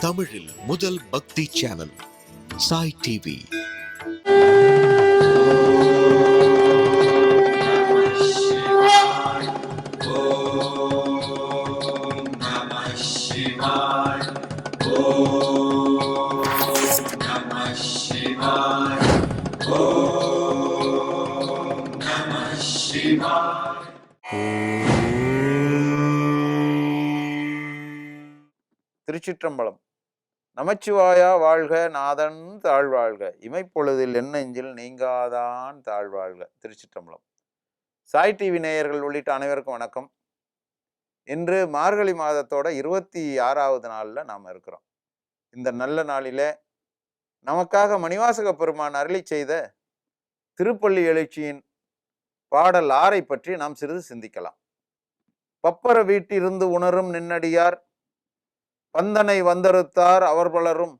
தமிழில் முதல் பக்தி சேனல் சாய் டிவி. திருச்சிற்றம்பலம். நமச்சிவாயா வாழ்க நாதன் தாழ்வாழ்க. இமைப்பொழுதில் என்னெஞ்சில் நீங்காதான் தாழ்வாழ்க. திருச்சிற்றம்பலம். சாய் டிவி நேயர்கள் உள்ளிட்ட அனைவருக்கும் வணக்கம். இன்று மார்கழி மாதத்தோட இருபத்தி ஆறாவது நாளில் நாம் இருக்கிறோம். இந்த நல்ல நாளிலே நமக்காக மணிவாசக பெருமான் அருளி செய்த திருப்பள்ளி எழுச்சியின் பாடல் ஆறை பற்றி நாம் சிறிது சிந்திக்கலாம். பப்பர வீட்டிருந்து உணரும் நின்னடியார் பந்தனை வந்தறுத்தார் அவர் பலரும்.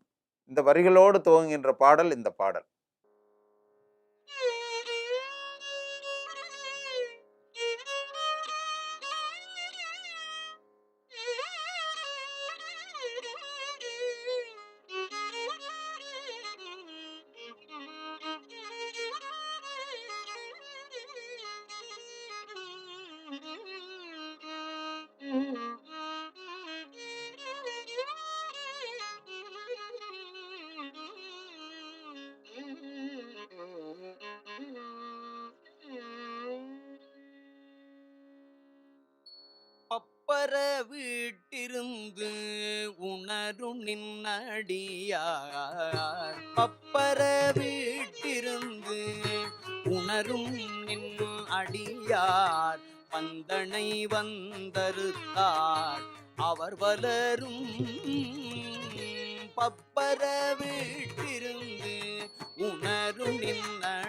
இந்த வரிகளோடு துவங்குகின்ற பாடல் இந்த பாடல். பப்பர வீட்டிருந்து உணரும் நின்னடியார். பப்பர வீட்டிருந்து உணரும் நின் அடியார் பந்தனை வந்தருத்தார் அவர் வளரும் பப்பர வீட்டிருந்து உணரும் நின்னடியார்.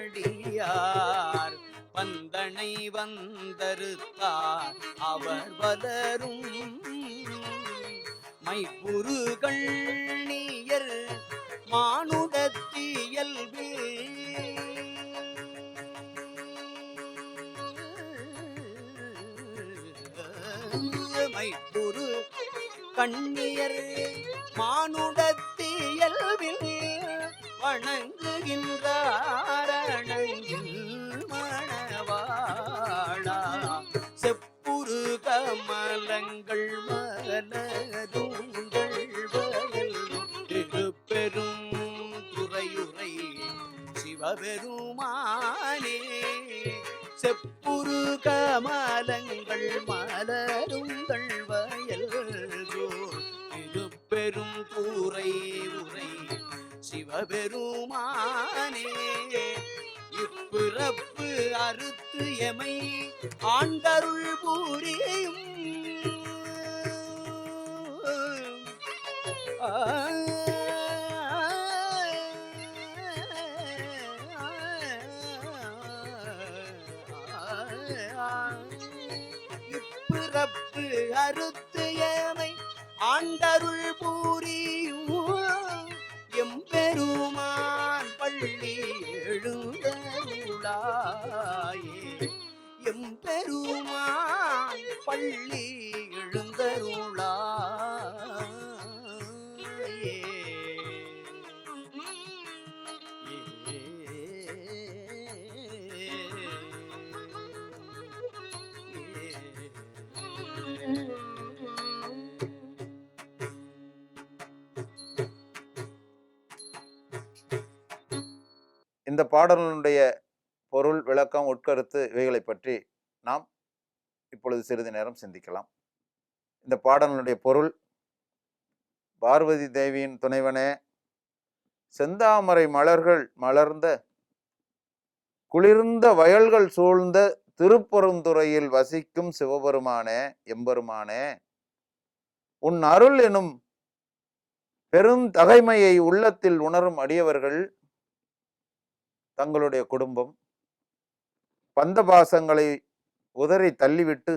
வந்தனை வந்தறுத்தார் அவர் வளரும் மைப்புருகள் நீயர் மானுடத்தியல்பு மைப்புரு கண்ணியர் மானுடத்தியல்பில் வணங்குகின்றாரணங்கில் சிவபெருமானே செப்புரு கமலங்கள் மலரும் தள்வயல் திருப்பெரும் கூரை உரை சிவபெருமானே இப்பிறப்பு அறுத்து எமை ஆண்டருள் பூரியும் ஆ இப்பிறப்பு அறுத்து எமை ஆண்டருள் பூரியும் எம்பெருமான் பள்ளி எழுந்தாயே எம்பெருமான் பள்ளி இந்த பாடலினுடைய பொருள் விளக்கம் உட்கருத்து இவைகளை பற்றி நாம் இப்பொழுது சிறிது நேரம் சிந்திக்கலாம். இந்த பாடலினுடைய பொருள் பார்வதி தேவியின் துணைவனே செந்தாமரை மலர்கள் மலர்ந்த குளிர்ந்த வயல்கள் சூழ்ந்த திருப்பெருந்துறையில் வசிக்கும் சிவபெருமானே எம்பெருமானே உன் அருள் எனும் பெருந்தகைமையை உள்ளத்தில் உணரும் அடியவர்கள் தங்களுடைய குடும்பம் பந்தபாசங்களை உதறி தள்ளிவிட்டு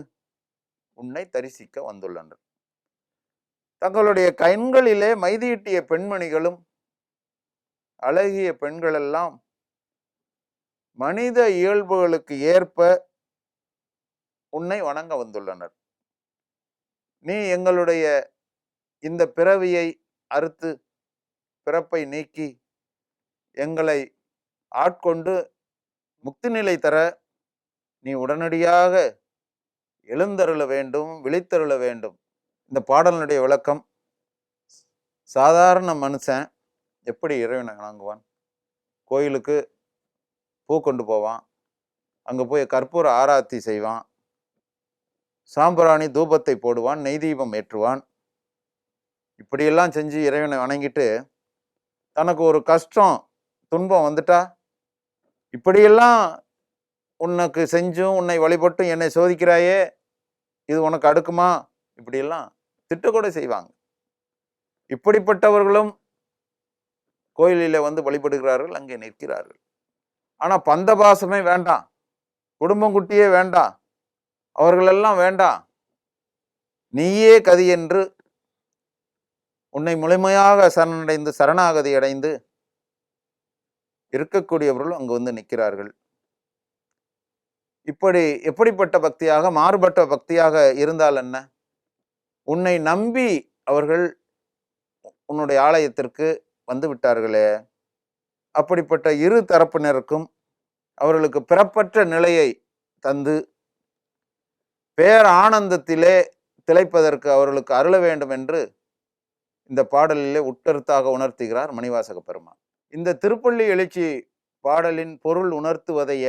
உன்னை தரிசிக்க வந்துள்ளனர். தங்களுடைய கண்களிலே மைதீட்டிய பெண்மணிகளும் அழகிய பெண்களெல்லாம் மனித இயல்புகளுக்கு ஏற்ப உன்னை வணங்க வந்துள்ளனர். நீ எங்களுடைய இந்த பிறவியை அறுத்து பிறப்பை நீக்கி எங்களை ஆட்கொண்டு முக்தி நிலை தர நீ உடனடியாக எழுந்தருள வேண்டும் விழித்தருள வேண்டும். இந்த பாடலினுடைய விளக்கம் சாதாரண மனுஷன் எப்படி இறைவனை வணங்குவான்? கோயிலுக்கு பூ கொண்டு போவான் அங்கே போய் கற்பூர ஆராத்தி செய்வான் சாம்பிராணி தூபத்தை போடுவான் நெய் தீபம் ஏற்றுவான். இப்படியெல்லாம் செஞ்சு இறைவனை வணங்கிட்டு தனக்கு ஒரு கஷ்டம் துன்பம் வந்துட்டா இப்படியெல்லாம் உனக்கு செஞ்சும் உன்னை வழிபட்டும் என்னை சோதிக்கிறாயே இது உனக்கு அடுக்குமா? இப்படியெல்லாம் திட்டக்கூட செய்வாங்க. இப்படிப்பட்டவர்களும் கோயிலில் வந்து வழிபடுகிறார்கள் அங்கே நிற்கிறார்கள். ஆனால் பந்தபாசமே வேண்டாம். குடும்பம் குட்டியே வேண்டாம். அவர்களெல்லாம் வேண்டாம். நீயே கதி என்று உன்னை முழுமையாக சரணடைந்து சரணாகதி அடைந்து இருக்கக்கூடியவர்கள் அங்கு வந்து நிற்கிறார்கள். இப்படி எப்படிப்பட்ட பக்தியாக மாறுபட்ட பக்தியாக இருந்தால் என்ன? உன்னை நம்பி அவர்கள் உன்னுடைய ஆலயத்திற்கு வந்து விட்டார்களே. அப்படிப்பட்ட இரு தரப்பினருக்கும் அவர்களுக்கு பிறப்பற்ற நிலையை தந்து பேர் ஆனந்தத்திலே திளைப்பதற்கு அவர்களுக்கு அருள வேண்டும் என்று இந்த பாடலிலே உட்கருத்தாக உணர்த்துகிறார் மணிவாசக பெருமான். இந்த திருப்பள்ளி எழுச்சி பாடலின் பொருள் உணர்த்துவதைய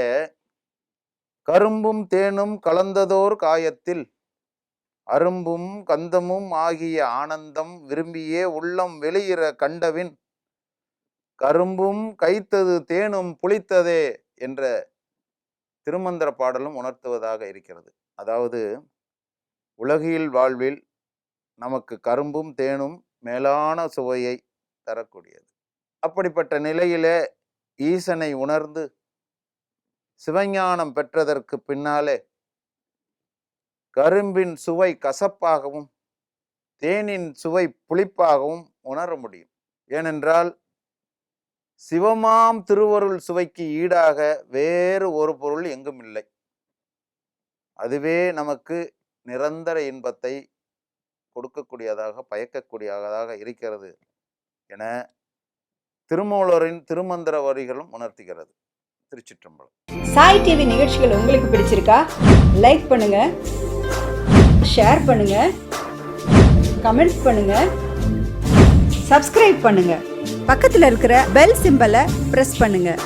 கரும்பும் தேனும் கலந்ததோர் காயத்தில் அரும்பும் கந்தமும் ஆகிய ஆனந்தம் விரும்பியே உள்ளம் வெளியிற கண்டவின் கரும்பும் கைத்தது தேனும் புளித்ததே என்ற திருமந்திர பாடலும் உணர்த்துவதாக இருக்கிறது. அதாவது உலகியல் வாழ்வில் நமக்கு கரும்பும் தேனும் மேலான சுவையை தரக்கூடியது. அப்படிப்பட்ட நிலையிலே ஈசனை உணர்ந்து சிவஞானம் பெற்றதற்கு பின்னாலே கரும்பின் சுவை கசப்பாகவும் தேனின் சுவை புளிப்பாகவும் உணர முடியும். ஏனென்றால் சிவமாம் திருவருள் சுவைக்கு ஈடாக வேறு ஒரு பொருள் எங்கும் இல்லை. அதுவே நமக்கு நிரந்தர இன்பத்தை கொடுக்கக்கூடியதாக பயக்கக்கூடியதாக இருக்கிறது என திருமூலரின் திருமந்திர வரிகளும் உணர்த்துகிறது. திருச்சிற்றம்பலம். சாய் டிவி நிகழ்ச்சிகள் உங்களுக்கு பிடிச்சிருக்கா? லைக் பண்ணுங்க. ஷேர் பண்ணுங்க. கமெண்ட்ஸ் பண்ணுங்க. சப்ஸ்கிரைப் பண்ணுங்க. பக்கத்தில் இருக்கிற பெல் சிம்பலை ப்ரெஸ் பண்ணுங்கள்